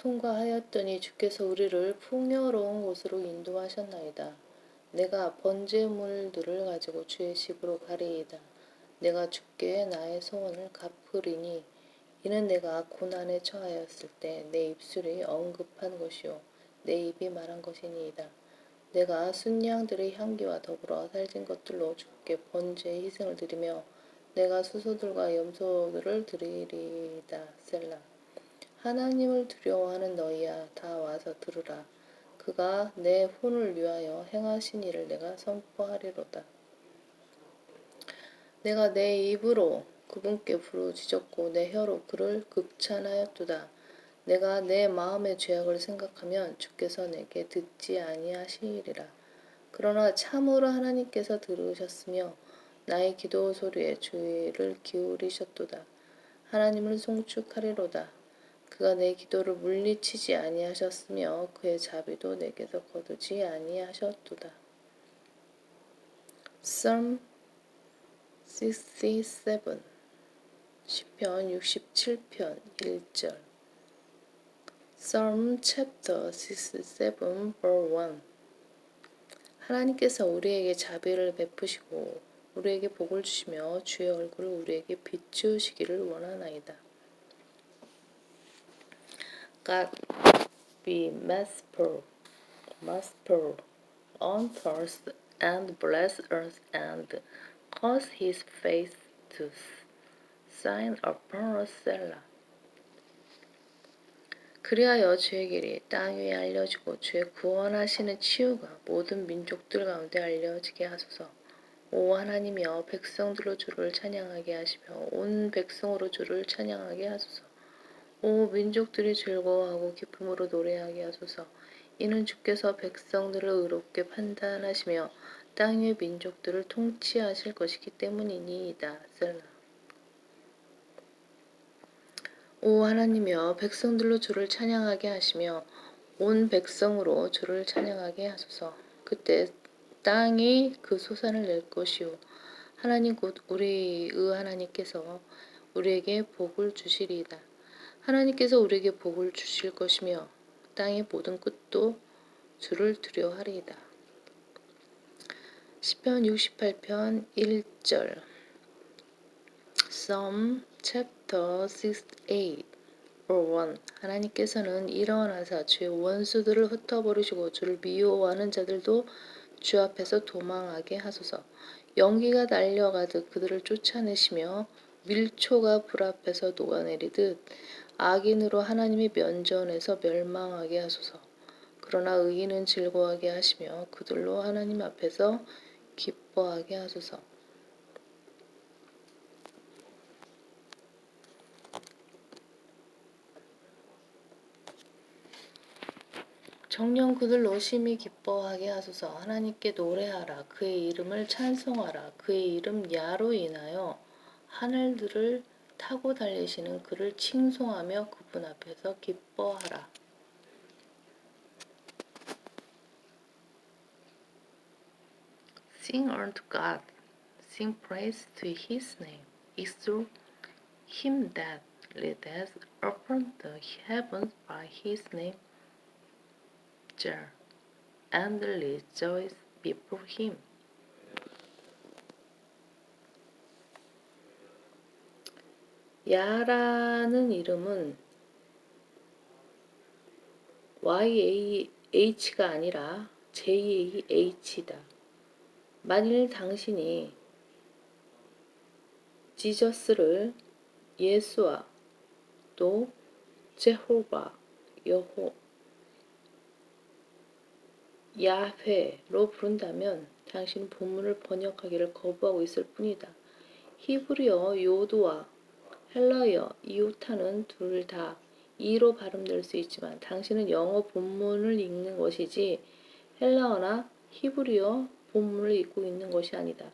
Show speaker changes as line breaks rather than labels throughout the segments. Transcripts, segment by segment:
통과하였더니 주께서 우리를 풍요로운 곳으로 인도하셨나이다. 내가 번제물들을 가지고 주의 집으로 가리이다. 내가 주께 나의 소원을 갚으리니 이는 내가 고난에 처하였을 때 내 입술이 언급한 것이요 내 입이 말한 것이니이다. 내가 순양들의 향기와 더불어 살진 것들로 주께 번제의 희생을 드리며 내가 수소들과 염소들을 드리리이다. 셀라. 하나님을 두려워하는 너희야 다 와서 들으라. 그가 내 혼을 위하여 행하신 일을 내가 선포하리로다. 내가 내 입으로 그분께 부르짖었고 내 혀로 그를 극찬하였도다. 내가 내 마음의 죄악을 생각하면 주께서 내게 듣지 아니하시리라. 그러나 참으로 하나님께서 들으셨으며 나의 기도 소리에 주의를 기울이셨도다. 하나님을 송축하리로다. 그가 내 기도를 물리치지 아니하셨으며 그의 자비도 내게서 거두지 아니하셨도다. Psalm 67 시편 67편 1절 Psalm chapter 67 verse 1 하나님께서 우리에게 자비를 베푸시고 우리에게 복을 주시며 주의 얼굴을 우리에게 비추시기를 원하나이다. God be merciful, merciful unto us and bless us and cause his face to shine upon us. Selah. 그리하여 주의 길이 땅 위에 알려지고 주의 구원하시는 치유가 모든 민족들 가운데 알려지게 하소서. 오 하나님이여 백성들로 주를 찬양하게 하시며 온 백성으로 주를 찬양하게 하소서. 오 민족들이 즐거워하고 기쁨으로 노래하게 하소서. 이는 주께서 백성들을 의롭게 판단하시며 땅 위의 민족들을 통치하실 것이기 때문이니이다. 셀라. 오 하나님이여 백성들로 주를 찬양하게 하시며 온 백성으로 주를 찬양하게 하소서. 그때 땅이 그 소산을 낼 것이요 하나님 곧 우리 의 하나님께서 우리에게 복을 주시리이다. 하나님께서 우리에게 복을 주실 것이며 땅의 모든 끝도 주를 두려워하리이다. 시편 68편 1절 Psalm chapter 68 verse 1 하나님께서는 일어나사 주의 원수들을 흩어버리시고 주를 미워하는 자들도 주 앞에서 도망하게 하소서. 연기가 날려가듯 그들을 쫓아내시며 밀초가 불 앞에서 녹아내리듯 악인으로 하나님의 면전에서 멸망하게 하소서. 그러나 의인은 즐거워하게 하시며 그들로 하나님 앞에서 기뻐하게 하소서. 정령 그들로 심히 기뻐하게 하소서 하나님께 노래하라 그의 이름을 찬송하라 그의 이름 야로 인하여 하늘들을 타고 달리시는 그를 칭송하며 그분 앞에서 기뻐하라 Sing unto God sing praise to his name extol him that leadeth upon the heavens by his name jar and rejoice before him. 야라는 이름은 YAH가 아니라 JAH다. 만일 당신이 지저스를 예수와 또 제호바 여호 야훼로 부른다면 당신은 본문을 번역하기를 거부하고 있을 뿐이다. 히브리어 요도와 헬라어 이오타는 둘 다 이로 발음될 수 있지만 당신은 영어 본문을 읽는 것이지 헬라어나 히브리어 본문을 읽고 있는 것이 아니다.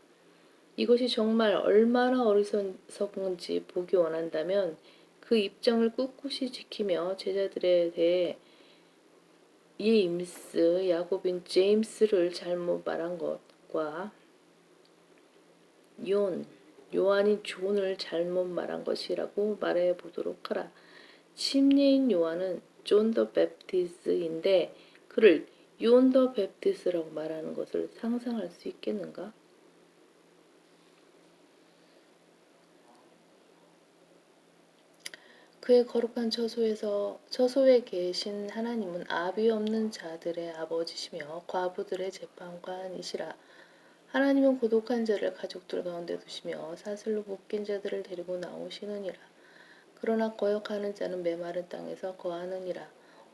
이것이 정말 얼마나 어리석은지 보기 원한다면 그 입장을 꿋꿋이 지키며 제자들에 대해 예임스, 야곱인 제임스를 잘못 말한 것과 용, 요한인 존을 잘못 말한 것이라고 말해 보도록 하라. 침례인 요한은 존 더 베프티스인데 그를 윤더 베프티스라고 말하는 것을 상상할 수 있겠는가? 그의 거룩한 처소에서 처소에 계신 하나님은 아비 없는 자들의 아버지시며 과부들의 재판관이시라. 하나님은 고독한 자를 가족들 가운데 두시며 사슬로 묶인 자들을 데리고 나오시느니라. 그러나 거역하는 자는 메마른 땅에서 거하느니라.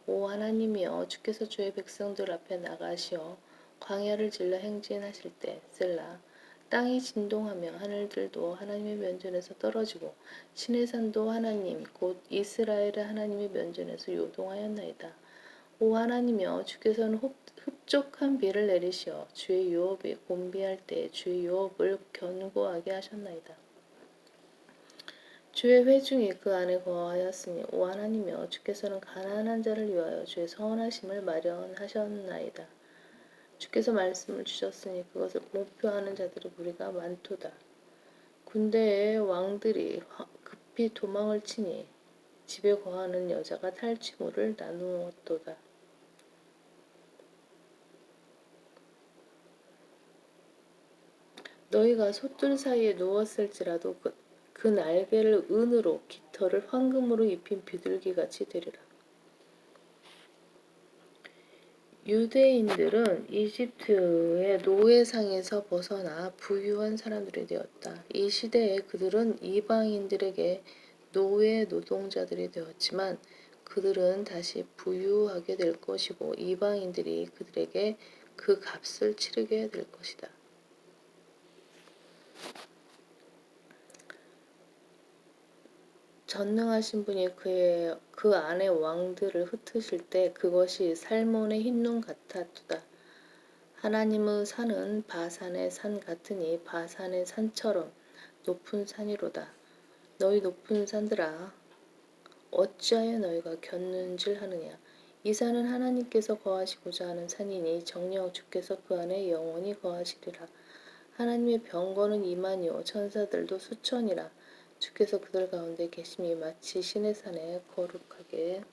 오 하나님이여 주께서 주의 백성들 앞에 나가시어 광야를 질러 행진하실 때 셀라 땅이 진동하며 하늘들도 하나님의 면전에서 떨어지고 신의 산도 하나님 곧 이스라엘의 하나님의 면전에서 요동하였나이다. 오 하나님이여 주께서는 흡- 흡족한 비를 내리시어 주의 유업이 곤비할 때 주의 유업을 견고하게 하셨나이다. 주의 회중이 그 안에 거하였으니 오 하나님이여 주께서는 가난한 자를 위하여 주의 선하심을 마련하셨나이다. 주께서 말씀을 주셨으니 그것을 목표하는 자들의 무리가 많도다. 군대의 왕들이 화- 급히 도망을 치니 집에 거하는 여자가 탈취물을 나누었도다. 너희가 솥들 사이에 누웠을지라도 그, 그 날개를 은으로 깃털을 황금으로 입힌 비둘기같이 되리라. 유대인들은 이집트의 노예상에서 벗어나 부유한 사람들이 되었다. 이 시대에 그들은 이방인들에게 노예 노동자들이 되었지만 그들은 다시 부유하게 될 것이고 이방인들이 그들에게 그 값을 치르게 될 것이다. 전능하신 분이 그의 그 안의 왕들을 흩으실 때 그것이 살몬의 흰눈 같았도다. 하나님의 산은 바산의 산 같으니 바산의 산처럼 높은 산이로다. 너희 높은 산들아 어찌하여 너희가 곁눈질 하느냐 이 산은 하나님께서 거하시고자 하는 산이니 정녕 주께서 그 안에 영원히 거하시리라. 하나님의 병거는 이만이요 천사들도 수천이라. 주께서 그들 가운데 계심이 마치 신의 산에 거룩하게